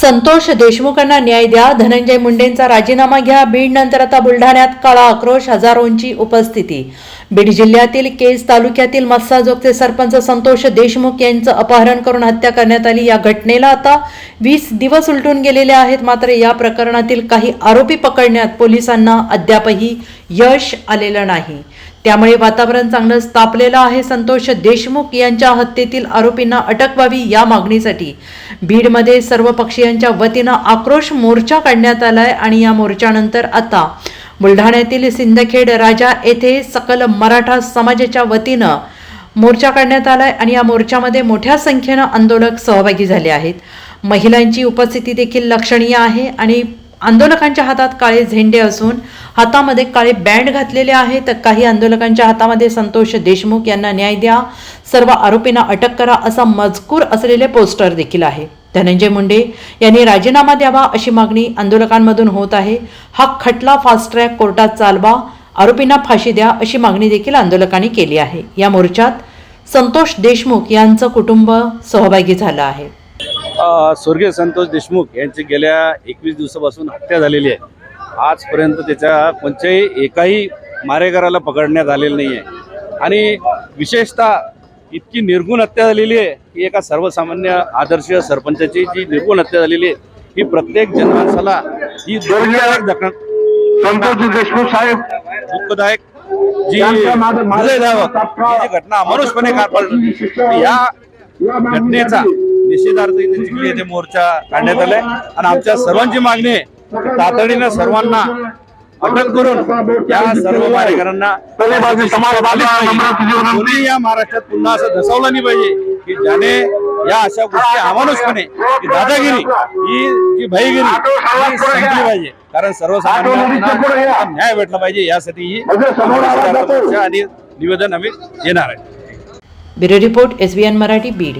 संतोष देशमुखांना न्याय द्या. धनंजय मुंडेंचा राजीनामा घ्या. बीड नंतर आता बुलढाण्यात काळा आक्रोश हजारोंची उपस्थिती. बीड जिल्ह्यातील केज तालुक्यातील मस्साजोगचे सरपंच संतोष देशमुख यांचं अपहरण करून हत्या करण्यात आली. या घटनेला आता वीस दिवस उलटून गेलेले आहेत. मात्र या प्रकरणातील काही आरोपी पकडण्यात पोलिसांना अद्यापही यश आलेलं नाही. त्यामुळे वातावरण चांगलंच तापलेलं आहे संतोष देशमुख यांच्या हत्येतील आरोपींना अटक व्हावी या मागणीसाठी. बीडमध्ये सर्व पक्षीयांच्या वतीनं आक्रोश मोर्चा काढण्यात आलाय आणि या मोर्चानंतर आता बुलढाण्यातील सिंदखेड राजा येथे सकल मराठा समाजाच्या वतीनं मोर्चा काढण्यात आलाय आणि या मोर्चामध्ये मोठ्या संख्येनं आंदोलक सहभागी झाले आहेत. महिलांची उपस्थिती देखील लक्षणीय आहे आणि आंदोलकांच्या हातात काळे झेंडे असून हातामध्ये काळे बँड घातलेले आहेत. तर काही आंदोलकांच्या हातामध्ये संतोष देशमुख यांना न्याय द्या. सर्व आरोपींना अटक करा असा मजकूर असलेले पोस्टर देखील आहे. धनंजय मुंडे यांनी राजीनामा द्यावा अशी मागणी आंदोलकांमधून होत आहे. हा खटला फास्ट ट्रॅक कोर्टात चालवा. आरोपींना फाशी द्या अशी मागणी देखील आंदोलकांनी केली आहे. या मोर्चात संतोष देशमुख यांचं कुटुंब सहभागी झालं आहे. स्वर्गीय संतोष देशमुख यांची गेल्या एकवीस दिवसापासून हत्या झालेली आहे. आजपर्यंत त्याच्या कोणत्याही एकाही मारेकराला पकडण्यात आलेलं नाही आहे. आणि विशेषतः इतकी निर्गुण हत्या झालेली आहे की एका सर्वसामान्य आदर्श सरपंचाची जी निर्गुण हत्या झालेली आहे ही प्रत्येक जनमानसाला ही संतोष देशमुख साहेब. दुःखदायक जी जी घटना अमानुषपणे पार पडली या घटनेचा निषेधार्थ इथे जिल्हे येथे मोर्चा काढण्यात आलाय. आणि आमच्या सर्वांची मागणी आहे तातडीनं सर्वांना अटक करून या सर्व विनंती. कोणी या महाराष्ट्रात पुन्हा असं धसावलं नाही पाहिजे की ज्याने या अशा गोष्टी अमानुषपणे की दादागिरी ही जी भाईगिरी संपली पाहिजे. कारण सर्वसामान्यांना न्याय भेटला पाहिजे यासाठी ही आणि निवेदन आम्ही येणार आहे. Bureau report S Marathi Beed.